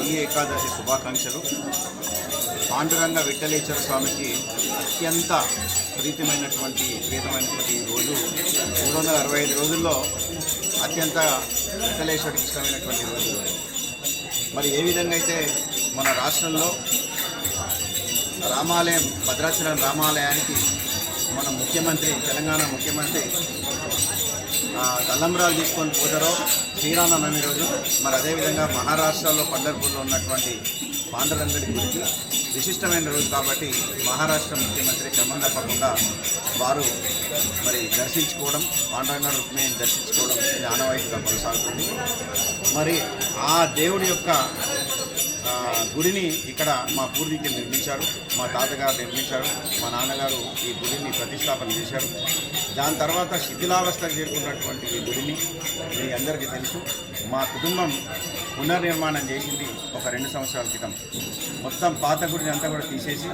తొలి ఏకాదశి శుభాకాంక్షలు. పాండురంగ విఠలేశ్వర స్వామికి అత్యంత ప్రీతిమైనటువంటి ప్రీతమైనటువంటి రోజు. మూడు వందల అరవై ఐదు రోజుల్లో అత్యంత విఠలేశ్వరికి ఇష్టమైనటువంటి రోజు. మరి ఏ విధంగా అయితే మన రాష్ట్రంలో రామాలయం భద్రాచలం రామాలయానికి మన ముఖ్యమంత్రి తెలంగాణ ముఖ్యమంత్రి ఆ, తీసుకొని పోతారో శ్రీరామనవమి రోజు. మరి అదేవిధంగా మహారాష్ట్రలో పండర్పూర్లో ఉన్నటువంటి పాండరంగడి గురించి విశిష్టమైన రోజు కాబట్టి మహారాష్ట్ర ముఖ్యమంత్రి క్రమం తప్పకుండా వారు మరి దర్శించుకోవడం పాండురంగ రుక్మిణిని దర్శించుకోవడం ఇది ఆనవాయితీగా కొనసాగుతుంది. మరి ఆ దేవుడి యొక్క గుడిని ఇక్కడ మా పూర్వీకులు నిర్మించారు మా తాతగారు నిర్మించారు మా నాన్నగారు ఈ గుడిని ప్రతిష్టాపన చేశారు. దాని తర్వాత శిథిలావస్థకు చేరుకున్నటువంటి ఈ గుడిని మీ అందరికీ తెలుసు. మా కుటుంబం పునర్నిర్మాణం చేసింది ఒక రెండు సంవత్సరాల క్రితం. మొత్తం పాత గుడిని అంతా కూడా తీసేసి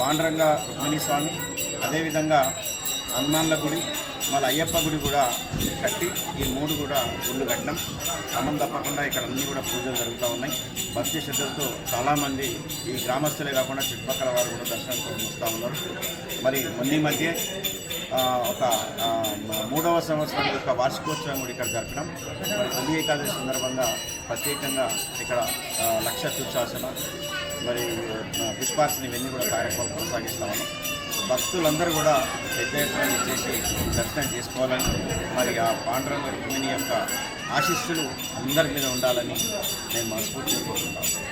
పాండురంగ రుక్మిణి స్వామి అదేవిధంగా హనుమాన్ల గుడి మళ్ళీ అయ్యప్ప గుడి కూడా కట్టి ఈ మూడు కూడా గుళ్ళు కట్టడం క్రమం తప్పకుండా ఇక్కడ అన్నీ కూడా పూజలు జరుగుతూ ఉన్నాయి. భక్తి శ్రద్ధలతో చాలామంది ఈ గ్రామస్తులే కాకుండా చుట్టుపక్కల వారు కూడా దర్శనం వస్తూ ఉన్నారు. మరి మొన్న మధ్య ఒక మూడవ సంవత్సరం యొక్క వార్షికోత్సవం కూడా ఇక్కడ జరపడం మరి తొలి ఏకాదశి సందర్భంగా ప్రత్యేకంగా ఇక్కడ లక్ష తుచ్చాసన మరి పుష్పార్చన ఇవన్నీ కూడా కార్యక్రమాలు కొనసాగిస్తా ఉన్నాం. భక్తులందరూ కూడా పెద్ద ఎత్తున చేసి దర్శనం చేసుకోవాలని మరి ఆ పాండురంగ రుక్మిణి యొక్క ఆశీస్సులు అందరి మీద ఉండాలని నేను మనస్ఫూర్తిగా కోరుకుంటాను